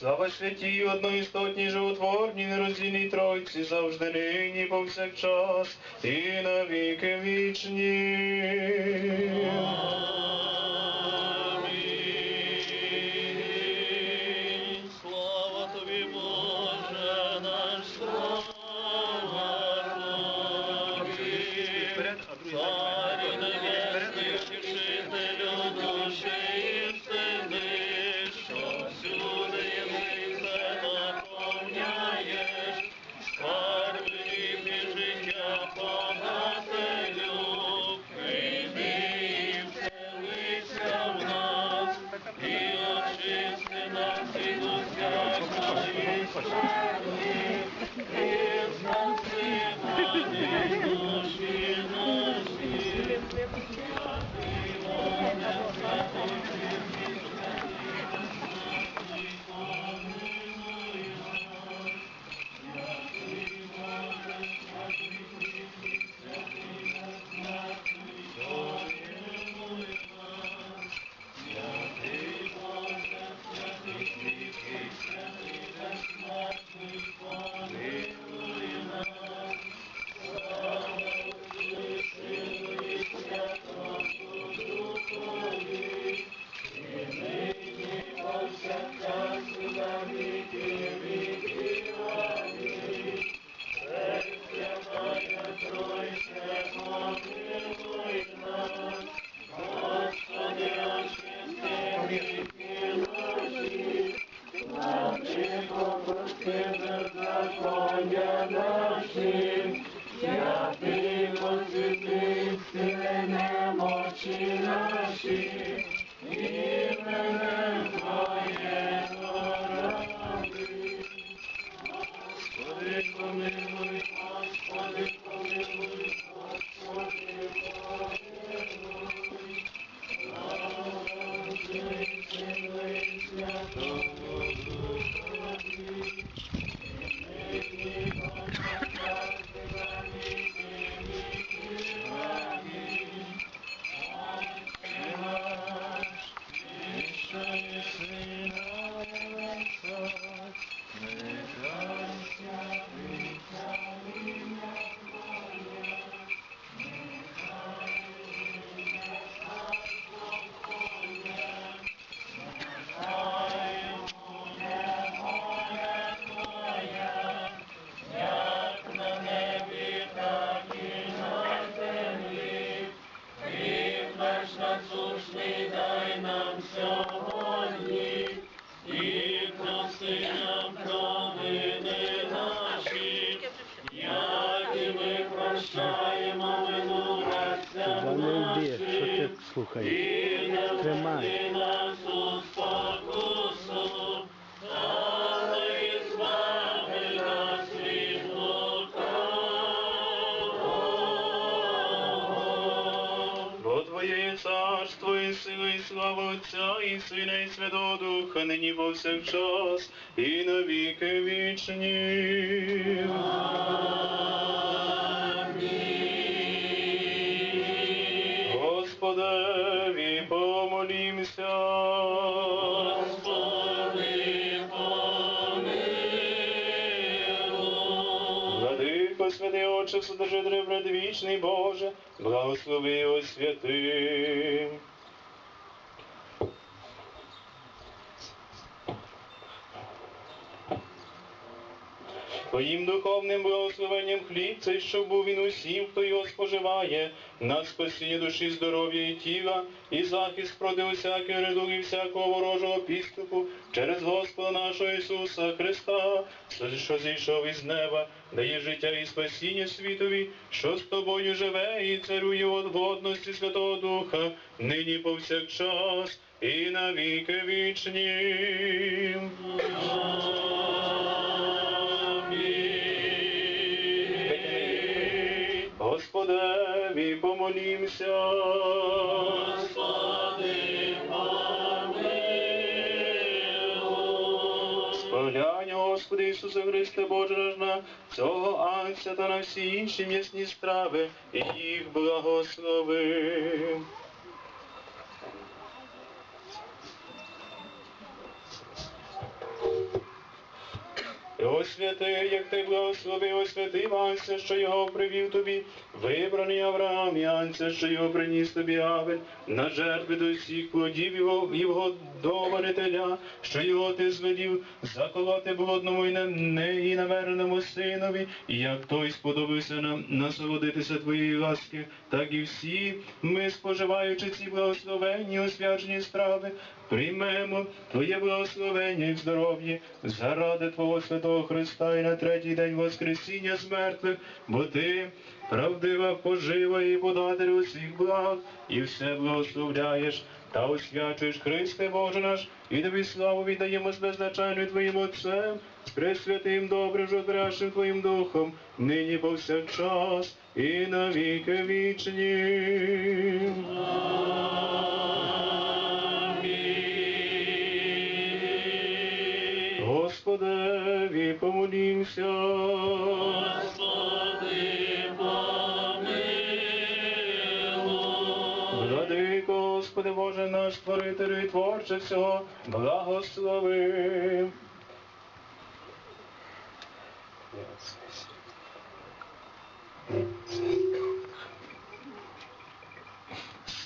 Слава святій, одноістотній животворній, нероздільній Тройці, завжди нині, повсякчас, і навіки вічні. Мочі наші, прощаємо не йди, що ти слухаєш? Тримай. царство і сила, і слава Отця, і Сина, і Святого Духа, нині повсякчас, і на віки вічні. Отче, Вседержителю, предвічний Боже, благослови освяти. Твоїм духовним благословенням хліб цей, що був він усім, хто його споживає, на спасіння душі, здоров'я і тіла, і захист проти усякої редуги, всякого ворожого підступу, через Господа нашого Ісуса Христа, що зійшов із неба, дає життя і спасіння світові, що з тобою живе і царює в одводності Святого Духа, нині повсякчас і на віки вічні. Господеві помолімся. Господи, помилуй. Споглянь, Господи Ісусе Христе, Боже наш на цього анця та на всі інші м'ясні страви, їх благослови. Освяти, як ти благословив, освяти Манця, що його привів тобі, вибраний Авраам, Янця, що його приніс тобі Авель, на жертви до всіх плодів його, його доварителя, що його ти звелів заколоти блудному і, не, і наверненому синові, і як той сподобався нам насолодитися твоєї ласки, так і всі ми, споживаючи ці благословенні освячені страви, приймемо Твоє благословення і здоров'я заради Твого святого Христа і на третій день Воскресіння з мертвих, бо Ти правдива пожива і податель усіх благ, і все благословляєш та освячуєш Христе Боже наш, і тобі славу віддаємо з беззначальною Твоїм Отцем, з пресвятим добрим жодрящим Твоїм Духом, нині повсякчас і на віки вічні. Господеві помолімся. Боже наш, творителю і творче всього, благослови.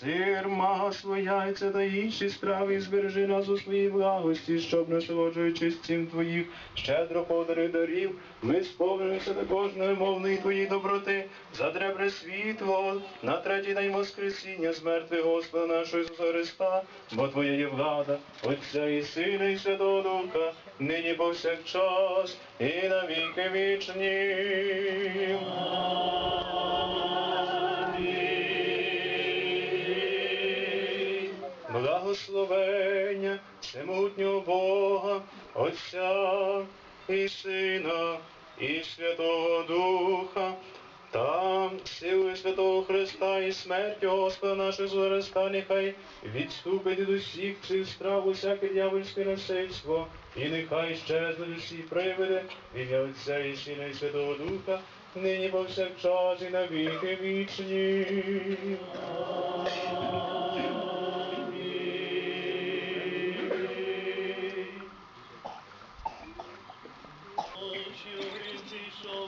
Сир, масло, яйця та інші страви, збережи нас у своїй благості, щоб, насолоджуючись цим твоїх щедро подари дарів, ми сповнимося до кожної мовної твоїй доброти, за дребре світло, на третій день Воскресіння з мертвих Господа нашого Ісуса Христа, бо Твоя є влада, Отця і Сина, і Святого Духа, нині повсякчас, і на віки вічні. Благословення всемогутнього Бога, Отця і Сина, і Святого Духа, та силою Святого Христа і смертю Господа нашого Христа, нехай відступить від усіх цих страв усяке дьявольське насильство, і нехай щезнуть усі привиди, ім'я Отця і Сина, і Святого Духа, нині повсякчас і на віки вічні. și urinții și-o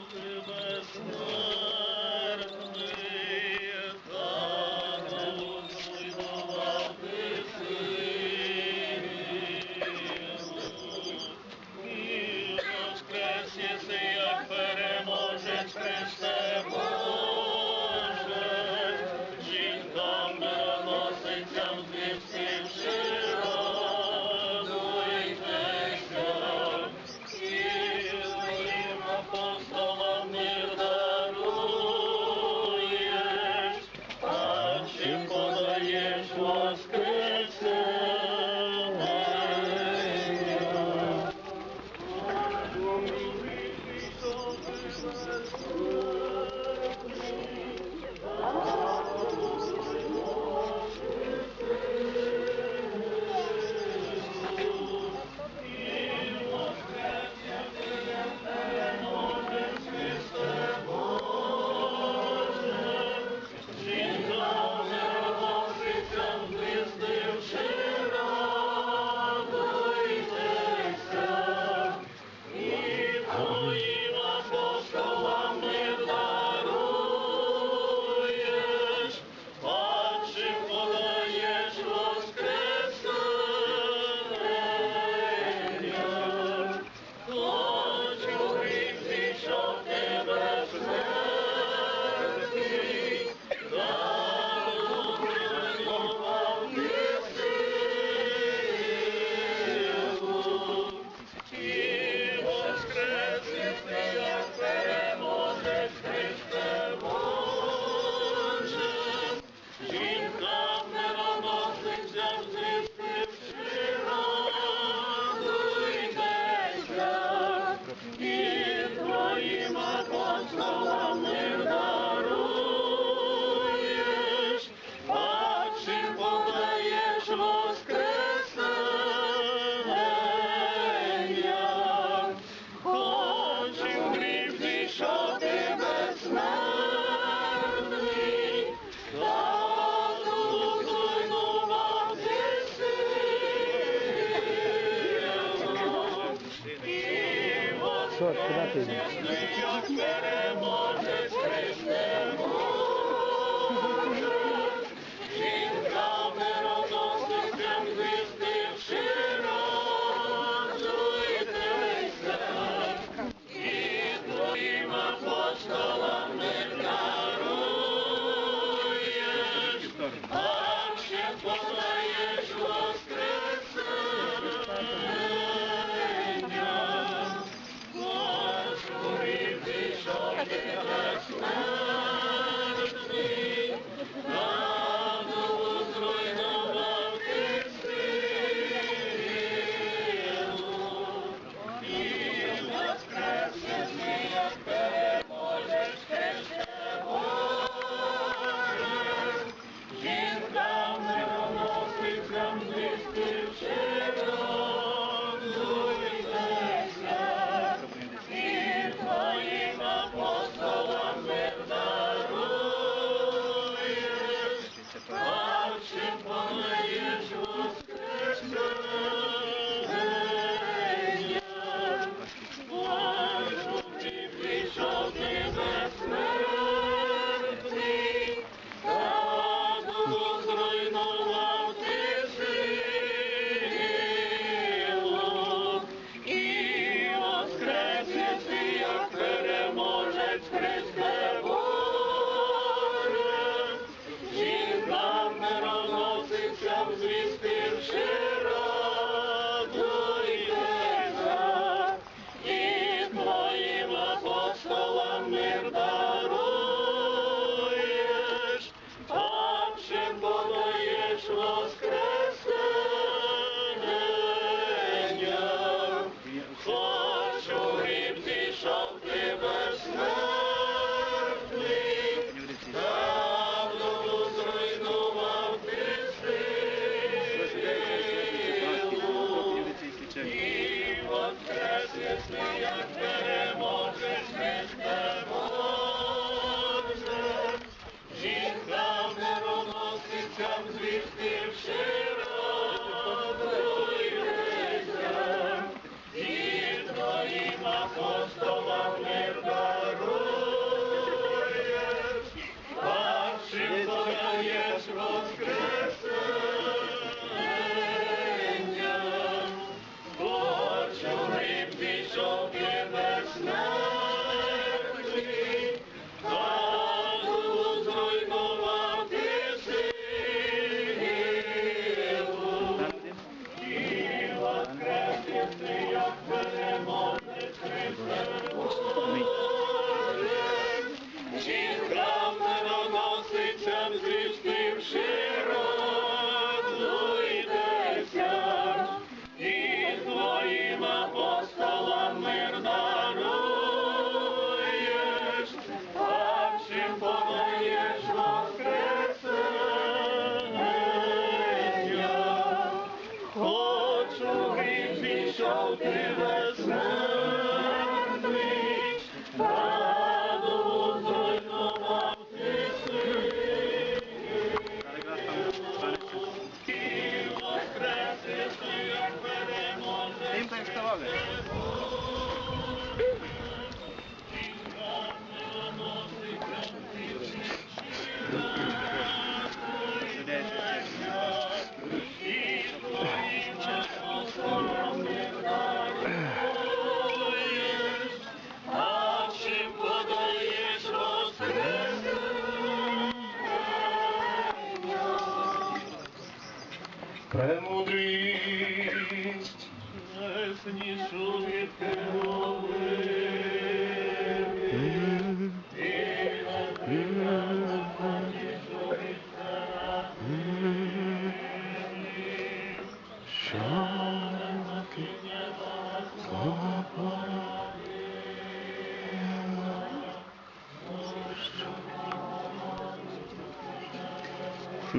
як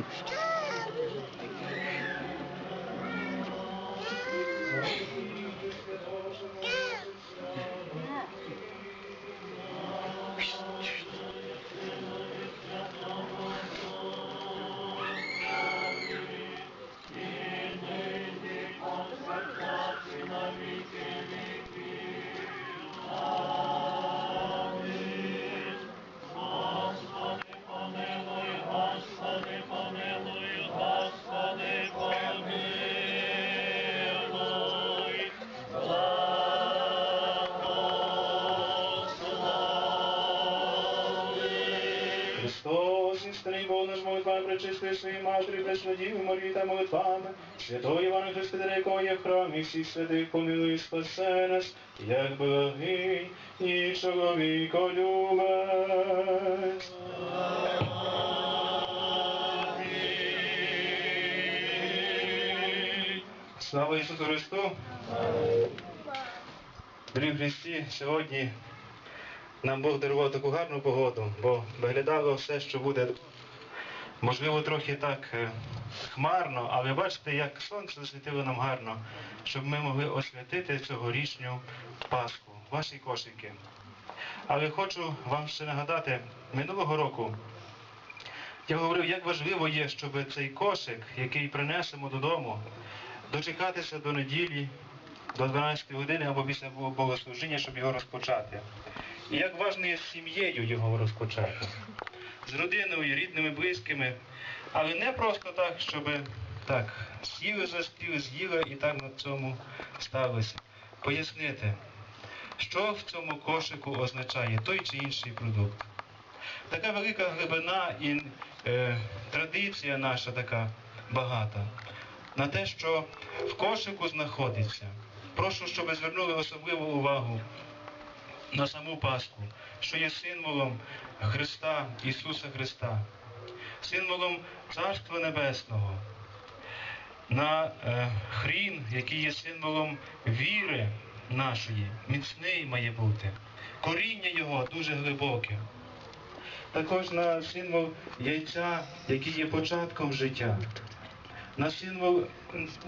Just своїй матері, Преснодіву Марії та молитвами, святого Івана Христида, якого є храм і всіх святих помилуй спасе нас, як благий і чоловіко чоловіколюбець. Слава Ісусу Христу! Дорогі Христі, сьогодні нам Бог дарував таку гарну погоду, бо виглядало все, що буде, можливо, трохи так е, хмарно, але бачите, як сонце засвітило нам гарно, щоб ми могли освятити цьогорічню Пасху, ваші кошики. Але хочу вам ще нагадати, минулого року я говорив, як важливо є, щоб цей кошик, який принесемо додому, дочекатися до неділі, до 12 години або після богослужіння, щоб його розпочати. І як важливо є з сім'єю його розпочати. З родиною, рідними, близькими. Але не просто так, щоб так, сіли за стіл, з'їли і так на цьому сталося. Пояснити, що в цьому кошику означає той чи інший продукт. Така велика глибина і е, традиція наша така багата на те, що в кошику знаходиться. Прошу, щоб звернули особливу увагу на саму Пасху, що є символом Христа, Ісуса Христа, символом Царства Небесного, на е, хрін, який є символом віри нашої, міцний має бути. Коріння його дуже глибоке. Також на символ яйця, який є початком життя на символ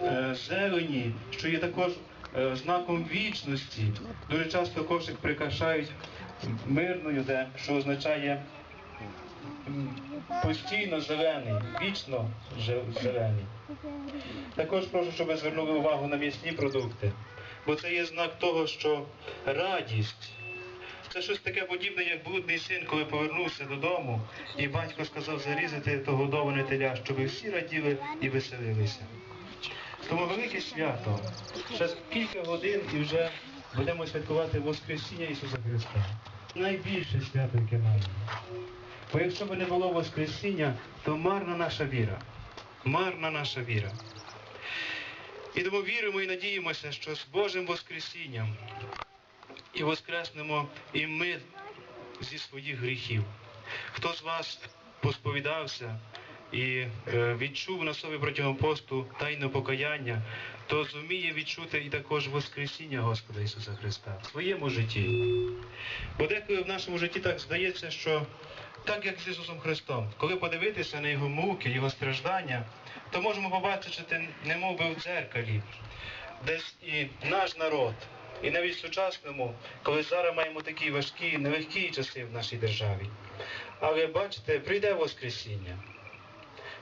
е, зелені, що є також знаком вічності. Дуже часто кошик прикрашають мирною, де, що означає постійно зелений, вічно зелений. Також прошу, щоб ви звернули увагу на м'ясні продукти, бо це є знак того, що радість. Це щось таке подібне, як блудний син, коли повернувся додому, і батько сказав зарізати того годоване теля, щоб всі раділи і веселилися. Тому велике свято. Ще кілька годин і вже будемо святкувати Воскресіння Ісуса Христа. Найбільше свято, яке маємо. Бо якщо б не було Воскресіння, то марна наша віра. Марна наша віра. І тому віримо і надіємося, що з Божим Воскресінням і воскреснемо і ми зі своїх гріхів. Хто з вас посповідався і е, відчув на собі протягом посту тайне покаяння, то зуміє відчути і також Воскресіння Господа Ісуса Христа в своєму житті. Бо деколи в нашому житті так здається, що так як з Ісусом Христом, коли подивитися на Його муки, Його страждання, то можемо побачити, немов би в дзеркалі, десь і наш народ, і навіть в сучасному, коли зараз маємо такі важкі, нелегкі часи в нашій державі. Але бачите, прийде Воскресіння.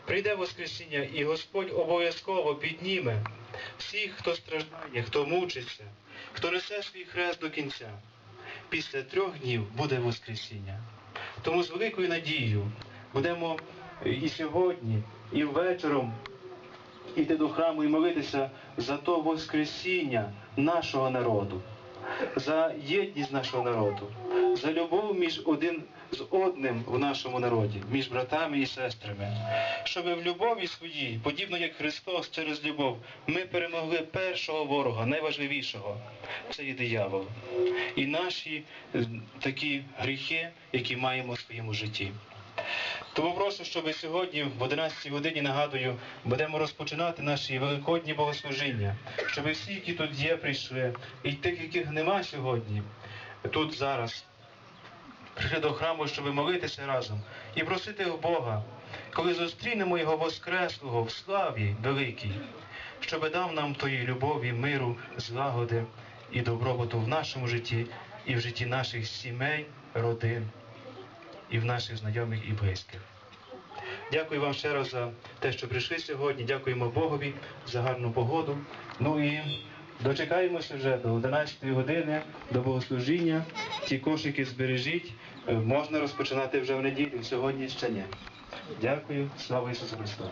Прийде Воскресіння, і Господь обов'язково підніме всіх, хто страждає, хто мучиться, хто несе свій хрест до кінця. Після трьох днів буде Воскресіння. Тому з великою надією будемо і сьогодні, і ввечером йти до храму і молитися за то Воскресіння нашого народу, за єдність нашого народу, за любов між один з одним в нашому народі, між братами і сестрами, щоб в любові своїй, подібно як Христос через любов, ми перемогли першого ворога, найважливішого це є диявол. І наші е, такі гріхи, які маємо в своєму житті. Тому прошу, щоб сьогодні, в 11 годині, нагадую, будемо розпочинати наші великодні богослужіння, щоб всі, які тут є, прийшли, і тих, яких нема сьогодні, тут зараз, прийшли до храму, щоб молитися разом і просити у Бога, коли зустрінемо Його Воскреслого в славі великій, щоб дав нам тої любові, миру, злагоди і добробуту в нашому житті і в житті наших сімей, родин і в наших знайомих і близьких. Дякую вам ще раз за те, що прийшли сьогодні. Дякуємо Богові за гарну погоду. Ну і дочекаємося вже до 11 години, до богослужіння. Ті кошики збережіть. Е, Можна розпочинати вже в неділю, сьогодні ще ні. Дякую, слава Ісусу Христу.